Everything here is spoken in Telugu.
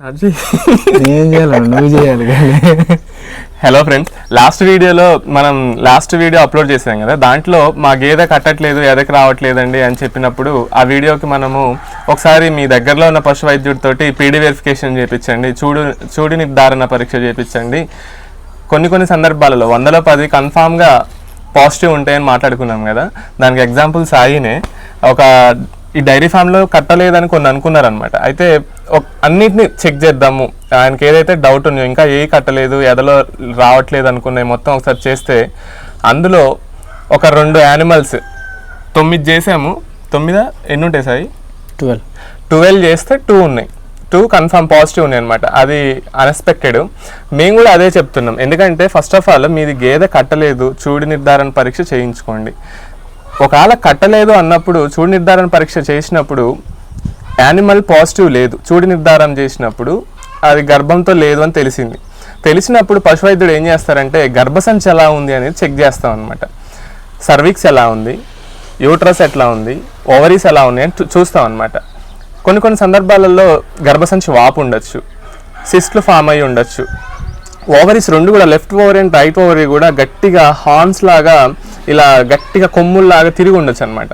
స్టార్ట్ ఏం చేయాలి? నువ్వు చేయాలి కానీ. హలో ఫ్రెండ్స్ లాస్ట్ వీడియోలో మనం లాస్ట్ వీడియో అప్లోడ్ చేసాం కదా? దాంట్లో మా గేదె కట్టట్లేదు ఎదకి రావట్లేదండి అని చెప్పినప్పుడు ఆ వీడియోకి మనము ఒకసారి మీ దగ్గరలో ఉన్న పశు వైద్యుడితోటి పీడీ వెరిఫికేషన్ చేయించండి చూడు చూడి నిర్ధారణ పరీక్ష చేయించండి కొన్ని కొన్ని సందర్భాలలో వందలో పది కన్ఫామ్గా పాజిటివ్ ఉంటాయని మాట్లాడుకున్నాం కదా? దానికి ఎగ్జాంపుల్ సాయినే ఒక ఈ డైరీ ఫామ్లో కట్టలేదని కొన్ని అనుకున్నారనమాట అయితే అన్నిటిని చెక్ చేద్దాము. ఆయనకి ఏదైతే డౌట్ ఉన్నాయో ఇంకా ఏ కట్టలేదు ఎదలో రావట్లేదు అనుకున్నాయి మొత్తం ఒకసారి చేస్తే అందులో ఒక రెండు యానిమల్స్ తొమ్మిది చేసాము. తొమ్మిదా? ఎన్ని ఉంటాయి సాయి? ట్వెల్వ్ ట్వెల్వ్ చేస్తే టూ ఉన్నాయి. టూ కన్ఫర్మ్ పాజిటివ్ ఉన్నాయి అనమాట అది అన్ఎక్స్పెక్టెడ్ మేము కూడా అదే చెప్తున్నాం. ఎందుకంటే ఫస్ట్ ఆఫ్ ఆల్ మీది గేదె కట్టలేదు చూడి నిర్ధారణ పరీక్ష చేయించుకోండి. ఒకవేళ కట్టలేదు అన్నప్పుడు చూడి నిర్ధారణ పరీక్ష చేసినప్పుడు యానిమల్ పాజిటివ్ లేదు. చూడి నిర్ధారణ చేసినప్పుడు అది గర్భంతో లేదు అని తెలిసింది. తెలిసినప్పుడు పశువైద్యుడు ఏం చేస్తారంటే గర్భసంచి ఎలా ఉంది అనేది చెక్ చేస్తాం అనమాట సర్విక్స్ ఎలా ఉంది? యూట్రస్ ఎట్లా ఉంది? ఓవరీస్ ఎలా ఉన్నాయి అని చూ- చూస్తాం అనమాట కొన్ని కొన్ని సందర్భాలలో గర్భసంచి వాపు ఉండొచ్చు. సిస్ట్లు ఫామ్ అయ్యి ఉండొచ్చు. ఓవరీస్ రెండు కూడా left ovary and right ovary కూడా గట్టిగా హార్న్స్ లాగా ఇలా గట్టిగా కొమ్ముల్లాగా తిరిగి ఉండొచ్చు అనమాట